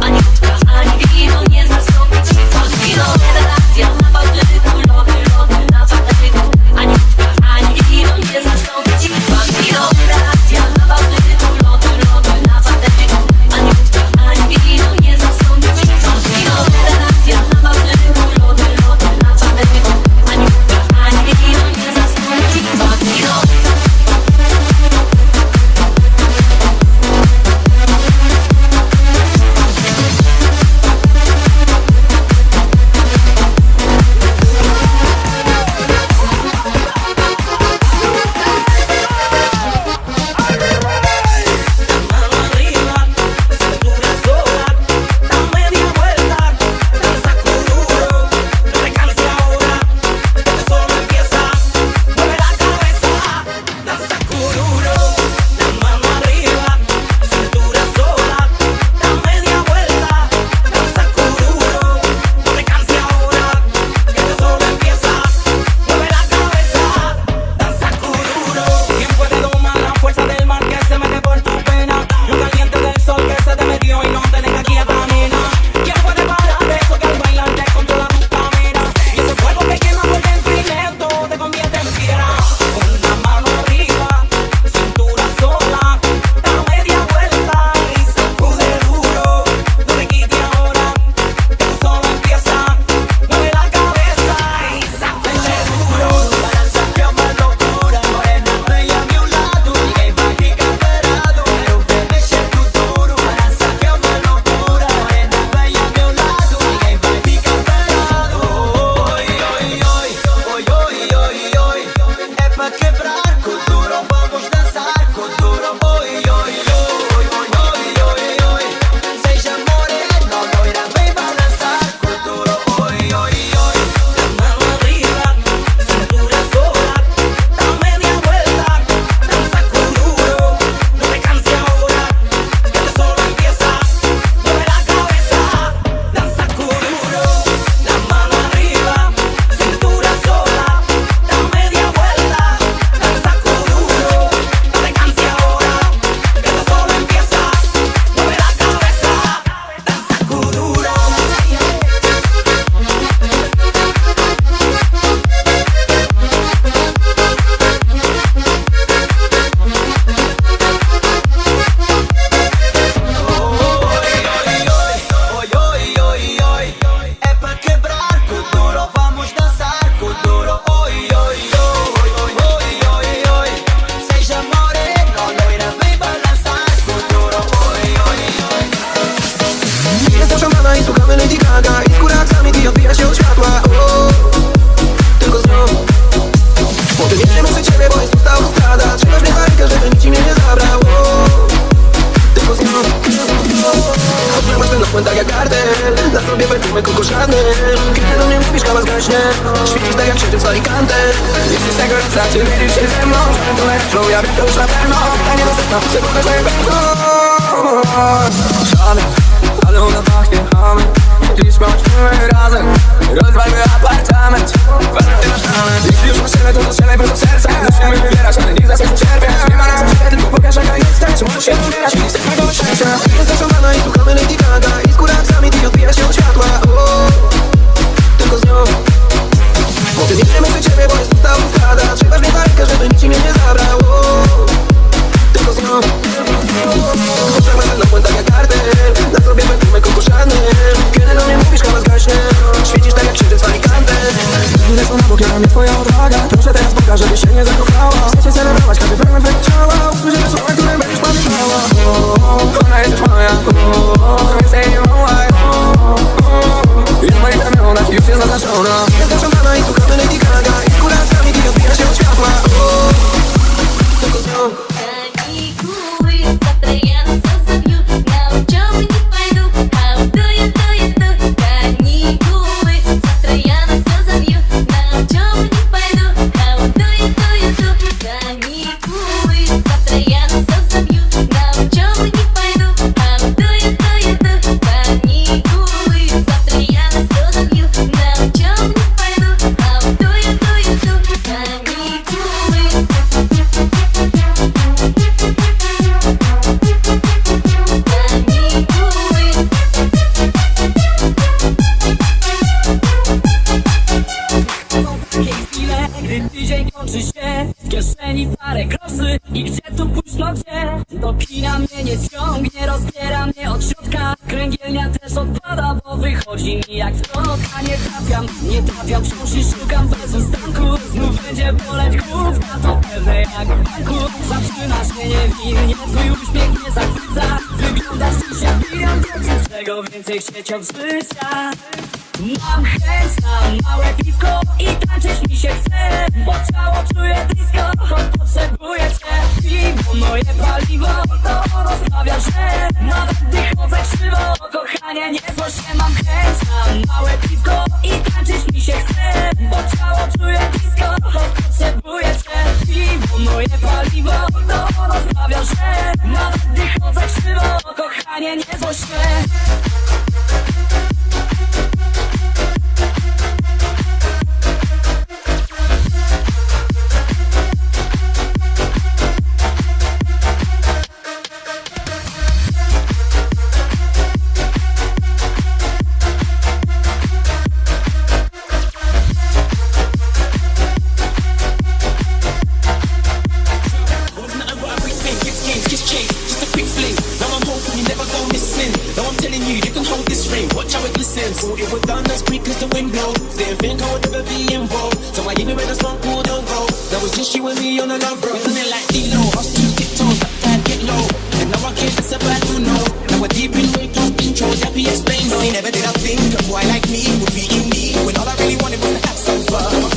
Ani wódka, ani wino nie zastąpi ci miliarder Dla sobie perfumy Coco Chanel Kiedy do mnie mówisz, kawa zgaśnie Świecisz tak jak siedzę w Alicante Jesteś tak gorąca, ty widzisz się ze mną? Sprzęt elektrą, ja wiem to już na pewno. A nie dostępna, chcę pokazać moje ale ona pachnie, amen parę groszy I gdzie tu pójść w locie? Do mnie nie ciągnie, rozbiera mnie od środka. Kręgielnia też odpada, bo wychodzi mi jak wrot A nie trafiam, nie trafiam, wciąż i szukam bez ustanku. Znów będzie boleć główka, to pewne jak w banku. Zaczyna się niewinnie, twój uśmiech nie zachwyca. Wyglądasz dziś jak milion dzieci, czego więcej chcieć od życia Mam chęć na małe piwko I tańczyć mi się chce Bo ciało czuję disco Potrzebuję cię. Piwo moje paliwo To rozprawia, że Nawet gdy chodzę krzywo. Kochanie nie złość się Mam chęć na małe piwko I tańczyć mi się chce Bo ciało czuję disco Potrzebuję cię. Piwo moje paliwo To rozprawia, że Nawet gdy chodzę krzywo. Kochanie nie złość się it was done as quick as the wind blows. Didn't think I would ever be involved, so I even made a song called Don't Go. Now it's just you and me on a love road. Done it like D-Lo, us two tiptoes, that time get low. And now I can't miss a bad you know. Now we're deep in weight loss intros, happy explain. See, never did I think a boy like me would be in me. When all I really wanted was to have some fun.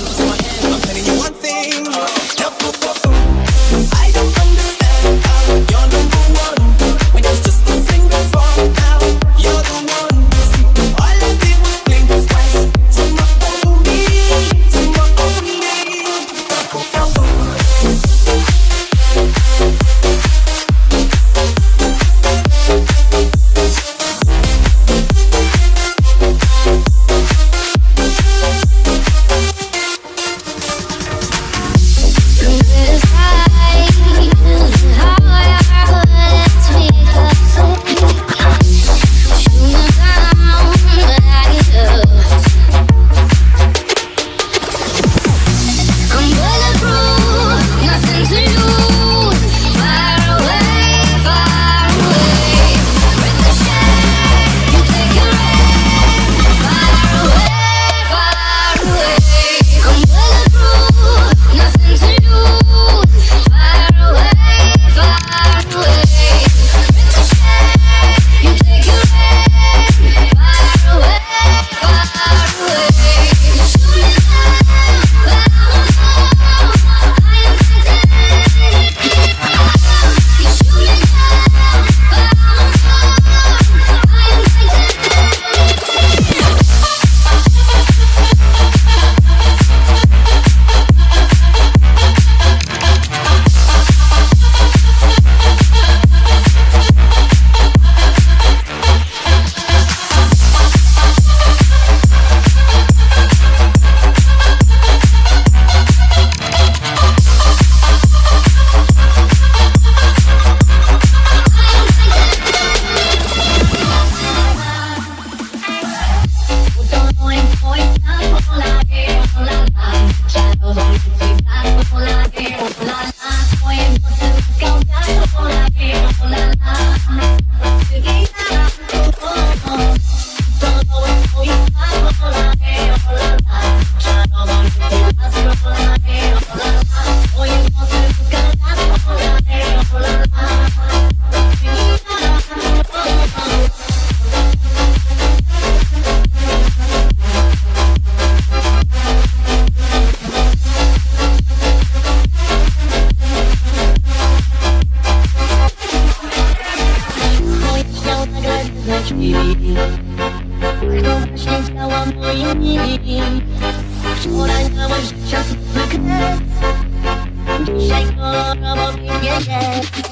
Dzisiaj kolorowo pięknie jest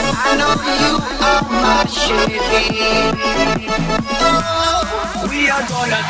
I know you are my Chevy. We are gonna.